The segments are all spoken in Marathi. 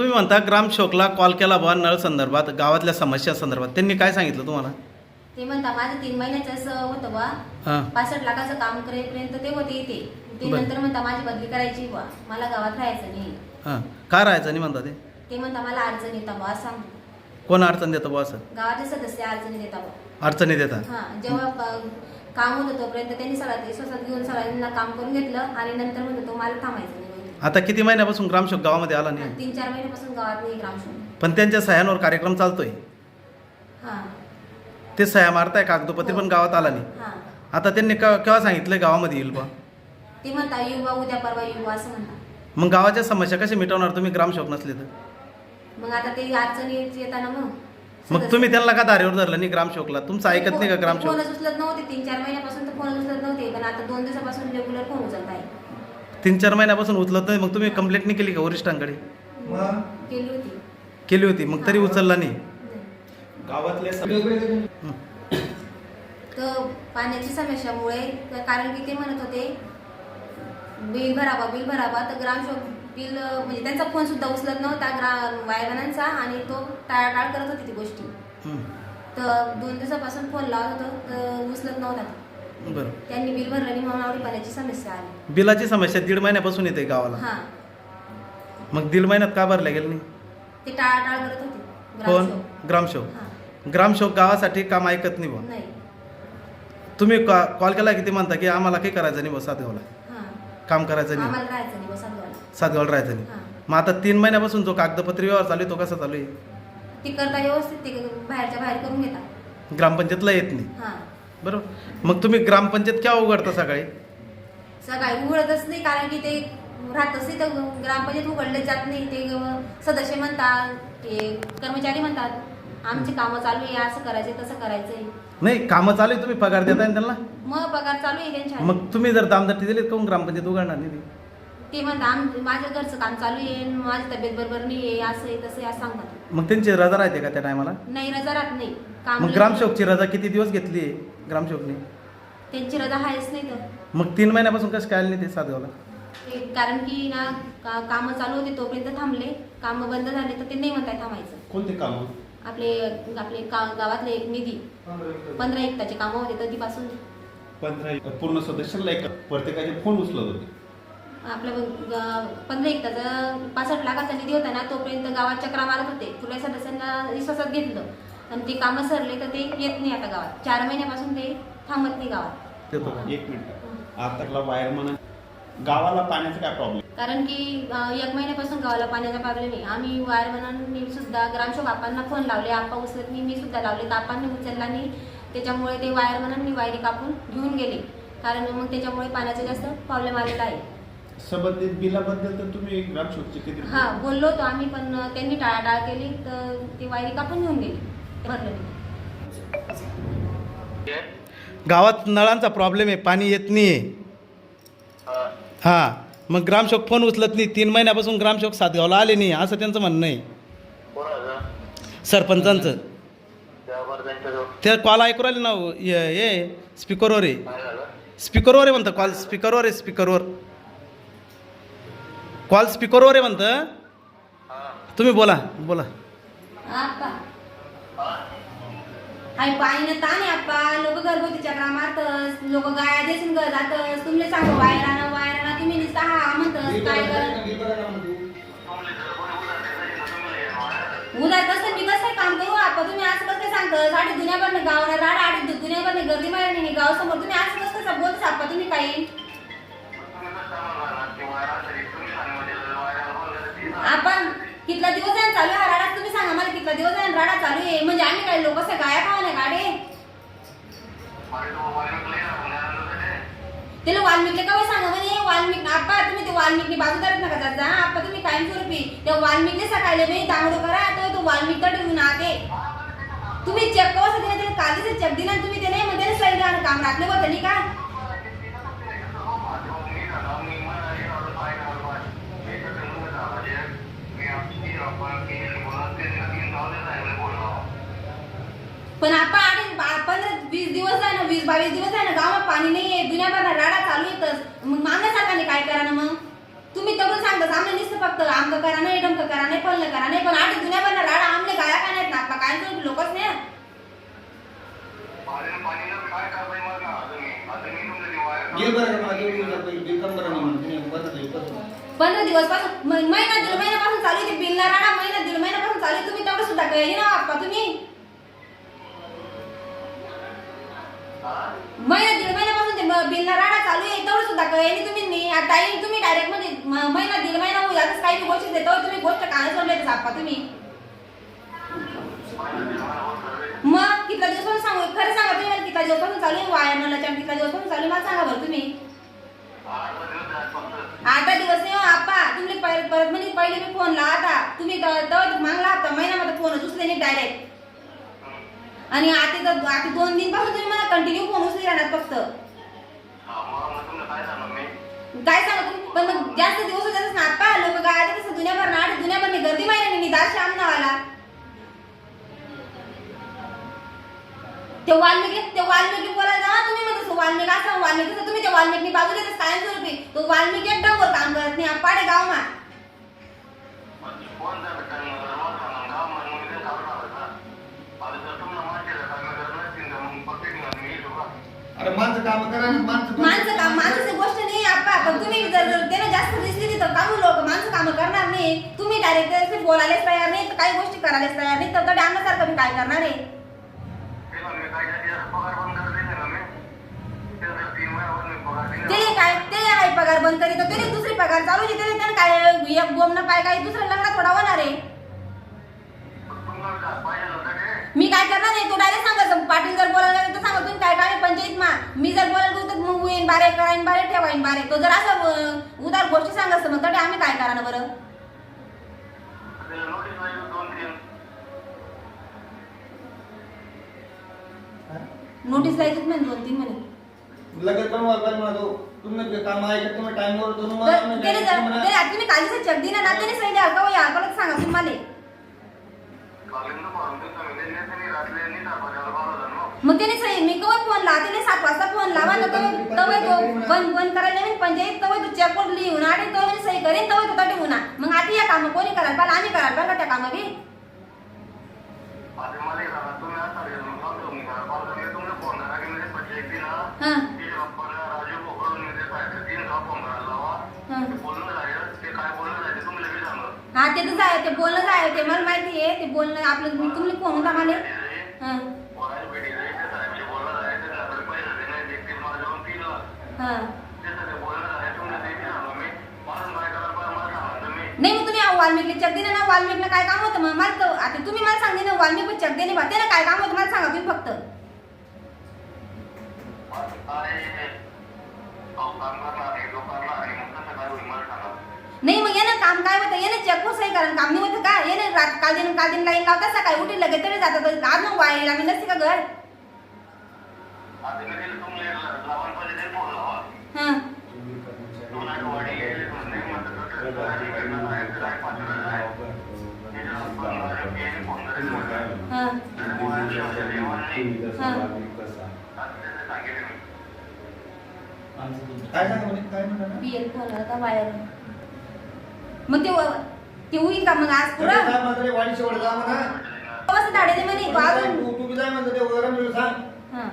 तुम्ही म्हणता ग्रामशोकला कॉल केला बा नळ संदर्भात गावातल्या समस्या संदर्भात. त्यांनी काय सांगितलं तुम्हाला? ते म्हणता माझं तीन महिन्याचं असं होतं बा हां. पासष्ट लाखाचं काम करेपर्यंत ते होते इथे. ते बरं. नंतर म्हणता माझी बदली करायची बा मला गावात राहायचं नाही. हां. काय राहायचं नाही म्हणता ते? ते म्हणता मला अडचण येता बा असं सांगतो कोण अडचण देतं बा असं? गावाचे सदस्य अडचणी देता बा अडचणी देतात. हा. जेव्हा प- काम होतं तोपर्यंत त्यांनी सगळ्यात विश्वासात घेऊन सगळ्यांना काम करून घेतलं आणि नंतर म्हणतो तो मला थांबायचं नाही. आता किती महिन्यापासून ग्रामशोक गावामध्ये आला नाही? तीन चार महिन्यापासून गावात नाही ग्रामशोध पण त्यांच्या सह्यांवर कार्यक्रम चालतोय. हा. ते सह्या मारताय कागदोपत्री पण गावात आला नाही. हा. आता त्यांनी क- केव्हा सांगितलंय गावामध्ये येईल बा? ते म्हणता येऊ बा उद्या परवा येऊ बा असं म्हणता मग गावाच्या समस्या कशी मिटवणार तुम्ही ग्रामशोक नसले तर? मग आता ते अडचणी येताना मग. मग तुम्ही त्यांना का दारेवर धरलं नाही ग्रामशोकला तुमचं ऐकत नाही का ते ग्रामशोक फोनच उचलत नव्हते तीन चार महिन्यापासून तर फोनच उचलत नव्हते पण आता दोन दिवसापासून रेग्युलर फोन उचलत आहे तीन चार महिन्यापासून उचलत नाही मग तुम्ही कंप्लेंट नाही केली का वरिष्ठांकडे? केली होती केली होती मग तरी उचलला नाही. गावातले. तर पाण्याची समस्यामुळे कारण की ते म्हणत होते बिल भरावा बिल भरावा तर ग्रामशोक बिल म्हणजे त्यांचा फोन सुद्धा उचलत नव्हता ग्रा वायरमॅनांचा आणि तो टाळाटाळ करत होती ती गोष्टी हं. तर दोन दिवसापासून फोन लावत होतो तर उचलत नव्हता. बरं. त्यांनी बिल भरलं नाही म्हणून आवडी पाण्याची समस्या आली. बिलाची समस्या दीड महिन्यापासून येते गावाला. हा. मग दीड महिन्यात का भरल्या गेलं नाही? ते टाळाटाळ करत होते. कोण? हा. ग्रामशोक गावासाठी काम ऐकत नाही बा नाही. तुम्ही कॉल केला की ते म्हणता की आम्हाला काही करायचं नाही बा सातगावला. हा. काम करायचं नाही. आम्हाला राहायचं नाही सातगावला. सातगावला राहायचं नाही. हा. मग आता तीन महिन्यापासून जो कागदपत्री व्यवहार चालू आहे तो कसा चालू आहे? ते करता व्यवस्थित ते बाहेरच्या बाहेर करून घेतात. ग्रामपंचायतला येत नाही. हा. बरोबर. मग तुम्ही ग्रामपंचायत केव्हा उघडता सकाळी? सकाळी उघडतच नाही कारण की ते राहतच नाही तर ग्रामपंचायत उघडले जात नाही. ते सदस्य म्हणतात ते कर्मचारी म्हणतात आमची कामं चालू आहे असं करायचंय तसं करायचंय. नाही कामं चालू आहे तुम्ही पगार देताय ना त्यांना? मग पगार चालू आहे त्यांच्या मग तुम्ही जर दामदट्टी दिली तर ग्रामपंचायत उघडणार नाही ती? ते म्हणतात आम माझ्या घरचं काम चालू आहे माझी तब्येत बरोबर नाही आहे असं आहे तसं आहे असं सांगतात. मग त्यांची रजा राहते का त्या टायमाला नाही रजा राहत नाही. काम मग ग्रामशोकची रजा किती दिवस घेतली आहे ग्रामशोकने त्यांची रजा आहेच नाही तर. मग तीन महिन्यापासून कसं काय आले नाही ते सातगावला ते कारण की ना का कामं चालू होते तोपर्यंत थांबले. कामं बंद झाले तर ते नाही म्हणताय थांबायचं. कोणते काम? आपले आपले का गावातले एक निधी. पंधरा एकताचे कामं होते कधीपासून पंधरा पूर्ण सदस्यांना एक प्रत्येकाचे फोन उचलत होते. आपल्या पंधरा एकताचा पासष्ट लाखाचा निधी होता ना तोपर्यंत गावात चक्रा मारत होते. तुला सदस्यांना विश्वासात घेतलं. आणि ते कामं सरले तर ते येत नाही आता गावात. चार महिन्यापासून ते थांबत नाही गावात? एक मिनिट. वायरमन गावाला पाण्याचा काय प्रॉब्लेम कारण की एक महिन्यापासून गावाला पाण्याचा प्रॉब्लेम आहे. आम्ही वायरमनांनी सुद्धा ग्रामशोक आपांना फोन लावले. आपा उचलत नाही मी सुद्धा लावले. तर आपांनी उचलला नाही. त्याच्यामुळे ते वायरमनांनी वायरी कापून घेऊन गेले. कारण मग त्याच्यामुळे पाण्याचा जास्त प्रॉब्लेम आलेला आहे. संबंधित बिलाबद्दल तर तुम्ही ग्रामशोकचे किती हा बोललो होतो आम्ही पण त्यांनी टाळाटाळ केली तर ते वायरी कापून घेऊन गेली भरलं नाही. गावात नळांचा प्रॉब्लेम आहे पाणी येत नाही आहे हां मग ग्रामशोक फोन उचलत नाही तीन महिन्यापासून ग्रामशोक सातगावला आले नाही असं त्यांचं म्हणणं आहे. सरपंचांचं. ते कॉल ऐकू राहिले ना हो. ये स्पीकरवर आहे स्पीकरवर आहे म्हणतं कॉल स्पीकरवर आहे स्पीकरवर कॉल स्पीकरवर आहे म्हणतं. तुम्ही बोला बोला. आप्पा. हाय पाणी ताण आहे आप्पा. लोक घरगुती चक्रा मारतस लोक गाया देसून घर जातस. तुमले सांगू वायराना वायराना तुम्ही हा म्हणतस. काय कर उद्या कसं मी कसं काम करू आप्पा? तुम्ही असं कसं सांगतस? दुनियाभरने राडा दुनियाभरने गर्दी मारणे गावासमोर तुम्ही असं कसं बोलतस आप्पा? तुम्ही काही? कितला दिवस आहे? चालू आहे राडा? तुम्ही सांगा मला कितला दिवस आहे राडा चालू आहे? म्हणजे आम्ही काय लोक असं गाया खावा ना गाडे? त्याला वाल्मिकले का सांगा म्हणे? वाल्मिक आप्पा तुम्ही ते वाल्मिकनी बाजू धरत नका जात जा. आप्पा तुम्ही कायमस्वरूपी त्या वाल्मिकले सकाळले मी दांगडो करा तो तो वाल्मिक तर ठेवून आते. तुम्ही चेक कसं दिला? त्याला काल चेक दिला तुम्ही ते नाही म्हणजे सही काम राखले होतं नाही का पण आपण आठ पंधरा वीस दिवस आहे ना वीस बावीस दिवस आहे ना गावात पाणी नाही आहे दुनियाभर राडा चालू येतच मग मागण्या सरकारने काय करा ना मग तुम्ही दगडून सांगता आम्ही नुसतं फक्त आमकं करा नाही डमकं करा नाही पल्लं करा नाही पण आठ जुन्या बनणार राडा आमले गाया काय नाहीत ना आपला काय तर लोकच नाही बिल बरं का मला जेवढी उद्या बिल बिल कम बरं नाही म्हणून तुम्ही बरं नाही बरं. पंधरा दिवसपासून. महिना दीड महिन्यापासून चालू आहे ते बिलला राडा. महिना दीड महिन्यापासून चालू तुम्ही तेवढं सुद्धा काही ना हो आप्पा तुम्ही? महिना दीड महिन्यापासून ते म- बिलला राडा चालू आहे तेवढं सुद्धा काही तुम्ही आता तुम्ही डायरेक्टमध्ये महिना दीड महिना होऊ असं काही गोष्टी देतो तुम्ही गोष्ट काय सोडले आप्पा तुम्ही. मग किती दिवस कितल्या दिवसापासून चालू आहे वाया मला कितल्या दिवसापासून चालू आहे मला सांगा बरं तुम्ही. आठ दिवस नाही हो आप्पा. तुम्ही परत परत म्हणजे पहिले मी फोन लावता. तुम्ही तेव्हा मागला होता महिन्यामध्ये फोन उचले नाही डायरेक्ट आणि आता तर आता दोन दिनपासून तुम्ही मला कंटिन्यू फोन उचली राहणार फक्त. काय सांगा तुम्ही? पण मग जास्त दिवस ते वाल्मिकी ते वाल्मिकी बोलायला जावा तुम्ही तसं वाल्मिकी असं वाल्मिकी तुम्ही त्या वाल्मिकी बाजूला तर कायमस्वरूपी तो वाल्मिकी एक डंबर काम करत नाही पाडे गाव मा अरे माणसं काम करा ना माणसं माणसं काम माणसाची गोष्ट नाही आप्पा पण तुम्ही जर त्यानं जास्त दिसली नाही तर काम लोक माणसं कामं करणार नाही? तुम्ही डायरेक्ट बोलायलाच तयार नाही तर काही गोष्टी करायलाच तयार नाही तर आणण्यासारखं मी काय करणार आहे ते काय ते बंद करीत त्याने दुसरी पगार चालू आहे त्याने त्यानं काय एक बोमनं पाय काय दुसरं लग्न थोडा होणार आहे. मी काय करणार नाही तू डायरेक्ट सांगायचं पाटील जर बोलायला तर सांगा तुम्ही काय काय पंचायत मा? मी जर बोलायला गेलो तर मग होईन बारे कराईन बारे ठेवाईन बारे. तो जर असं उदार गोष्टी सांगायचं मग तरी आम्ही काय करा बरं? नोटीस लायचं म्हणे दोन तीन महिने लगेच पण वापर म्हणतो तुम्ही काम आहे का? तुम्ही टाइमवर दोन तर त्याने जर त्याने आता तुम्ही कालीचं चक दिना ना त्याने सांगितलं सांगा तुम्हाला. मग त्याने सही मी कवर फोन लावा त्याने सात वाजता फोन लावा ना तवय तवय तो बंद बंद करायला नाही पंचायत तवय तो चेक वर लिहून आणि तो म्हणे सही करेन तवय तो तटे होणार मग आता या कामं कोणी करायला पाहिजे आम्ही करायला पाहिजे का त्या कामं बी. हा. हा ते तर जाय ते बोलणं जाय ते मला माहिती आहे ते बोलणं आपलं मी तुम्ही फोन होता मला नाही मग तुम्ही वाल्मिकला चेक दिना ना वाल्मिकला काय काम होतं मग? मला तर- आता तुम्ही मला सांगते ना वाल्मिक चक देणे बा. त्याला काय काम होतं मला सांगा तुम्ही फक्त. नाही मग येणं काम काय होतं? येणं चेक वर सही करा काम नाही होतं का? येणं रात काल दिन काल दिन लाईन लावता सकाळी उठे लगेच तरी जातात. आज मग वाया लागली नसते का घर? हा. हा. काय सांगा? काय म्हणा बियर फोन होता वायर मग ते व- ते होईल का मग आज पुरा? म्हणतो जा म्हणा. कसं धाडे ते म्हणे तो अजून तू तू बी जाय म्हणतो ते वगैरे मी सांग. हा.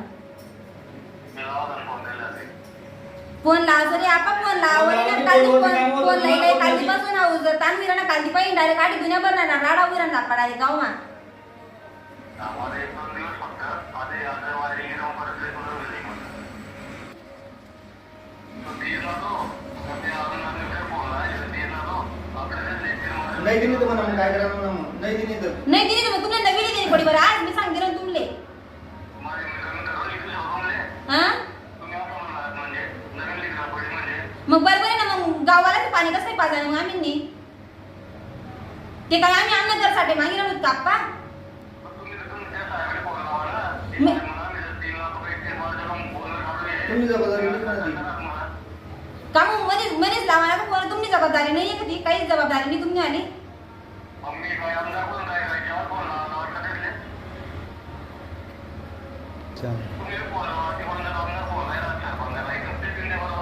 फोन लाव जरी आपा फोन लाव. फोन वरी ना कालची फोन फोन लई लई कालची. पासून आऊ जर तान मिराना कालची पाहिजे डायरेक्ट आठी दुनिया भर ना राडा उरण ना पडाले गाव मा. नाही दिली तर म्हणा मग काय करा म्हणा मग. नाही दिली तर. नाही दिली तर मग तुला नवी दिली पडी बरं. आज मी सांगते ना तुमले. हा? मग बरोबर आहे ना मग गावाला ते पाणी कसं पाजायला? मग आम्ही ते काय आम्ही अन्न मागितलं होतं का आप्पा? काप्पा जबाबदारी घेतली म्हणा ती. का मध्येच लावा ना फोन तुमची जबाबदारी नाही आहे का ती? काहीच जबाबदारी नाही तुम्ही आली.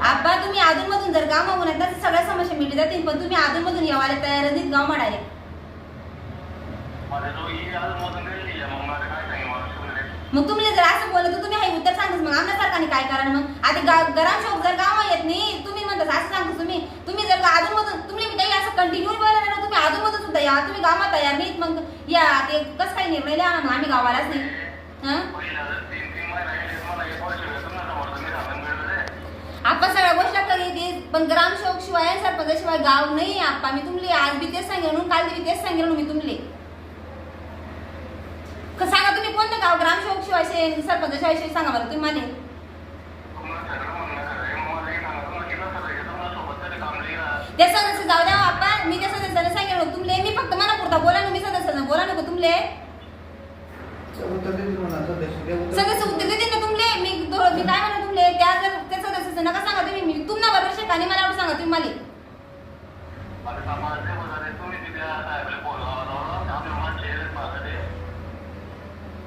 आब्बा तुम्ही अजून मधून जर गाव मागून येतात तर सगळ्या समस्या मिटली जातील पण तुम्ही अधूनमधून येवायला तयार नाही गाव डायरेक्ट मग तुम्ही जर असं बोलत तर तुम्ही हे उत्तर सांगतच मग आमच्या सरकारने काय करा मग? आता गा ग्रामसेवक जर गाव येत नाही तुम्ही म्हणतात असं सांगतो तुम्ही? तुम्ही जर अधूनमधून तुम्ही काही असं कंटिन्यू बोलला ना तुम्ही अधूनमधून सुद्धा या. तुम्ही गावात या मी मग या. ते कसं काही निर्णय द्या ना आम्ही गावालाच नाही. आपण सगळ्या गोष्टी आपल्याला येते पण ग्रामसेवक शिवाय सरपंच सरपंचाशिवाय गाव नाही आपा मी तुमले आज बी तेच सांगेल म्हणून काल बी तेच सांगेल मी तुमले. सांगा तुम्ही कोणतं गाव ग्रामसेवक शिवाय शे- सरपंचाशिवाय सांगा बरं तुम्ही माने. ते सदस्य जाऊ द्या आपण मी त्या सदस्याला सांगेल मग तुमले मी फक्त मला पुरता बोला ना मी सदस्याला बोला नको तुमले. सदस्य उत्तर देते ना तुमले. मी दो- मी काय म्हणा तुमले त्या जर त्या सदस्याचं नका सांगा तुम्ही मी तुम्हाला बरोबर शेकाने मला एवढं सांगा तुम्ही मला.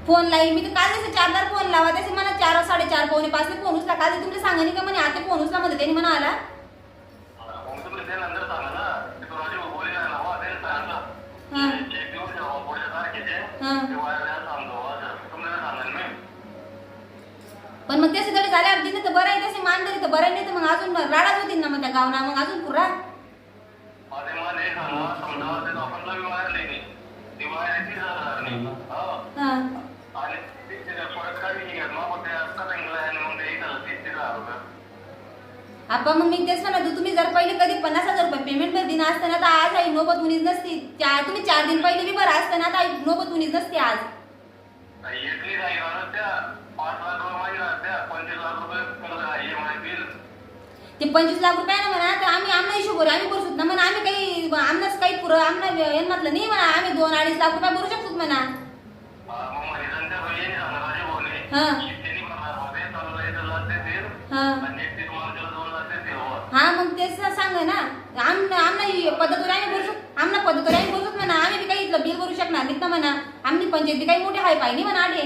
फोन लाई मी तर काल जसं चारदार फोन लावा त्याचे मला चार साडेचार पावणे पाच फोन उचला. काल ते तुमच्या सांगा का म्हणे आता फोन उचला मध्ये त्यांनी म्हणा पण मग त्याचे जरी झाल्यावर तिथे तर बरं आहे तसे मान तर बरं नाही तर मग अजून राडाच होतील ना मग त्या गावना मग अजून पुरा. आपण मग मी तेच म्हणत तुम्ही जर पहिले कधी पन्नास हजार रुपये पेमेंटमध्ये दिना असताना तर आज आई नोबत उनीच नसती. चार तुम्ही चार दिन पहिले बी बरं असताना आता आई नोबत उनीच नसते आज. ते पंचवीस लाख रुपये ना म्हणा तर आम्ही आमना हिशोब भरू आम्ही भरू शकतो ना म्हणा आम्ही काही आमनाच काही पुरं आमना म्हटलं नाही म्हणा आम्ही दोन अडीच लाख रुपये भरू शकतो म्हणा. हा हा. मग तेच सांग ना. आमना आमना ही पद्धतीवर आम्ही भरू शकतो. आमना पद्धतीवर आम्ही भरू शकतो म्हणा. आम्ही बी काही इथलं बिल भरू शकणार नाही ना म्हणा. आमची पंचायत काही मोठे हाय पाहिजे म्हणा आडे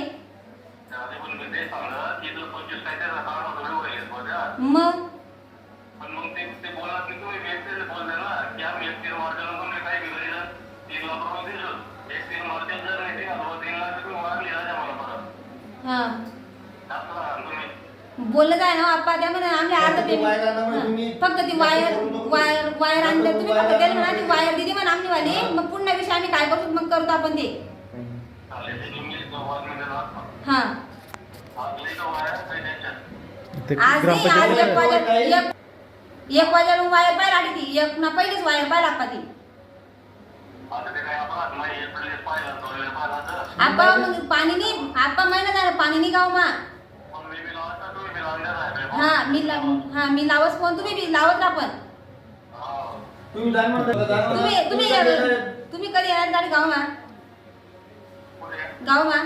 मग? ना. हा. बोललं जाय ना आपा त्या म्हणा आम्ही अर्ध फक्त ती. पेमेंट फक्त वायर वायर वायर आणलं तुम्ही फक्त त्याला म्हणा ती वायर दिली म्हणा आमची वाली मग पुन्हा विषय आम्ही काय करतो मग करतो आपण ते. हा. आज आज एक वाजा एक वायर पाय आली ती. एक ना पहिलीच वायर पाय लागता ती. आता ते काय अपराध नाही एक वेळेस पाहिलं दोन वेळेस पाहिलं तर आपा मग पाणी नाही आपा महिना झाला पाणी नाही गाव मा. हा मी लाव हा मी लावच फोन. तुम्ही बी लावत राहा पण. हा तुम्ही जाण म्हणता जाण म्हणता. तुम्ही तुम्ही? तुम्ही कधी येणार गाडी गाव मा गाव मा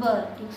बर ठीक.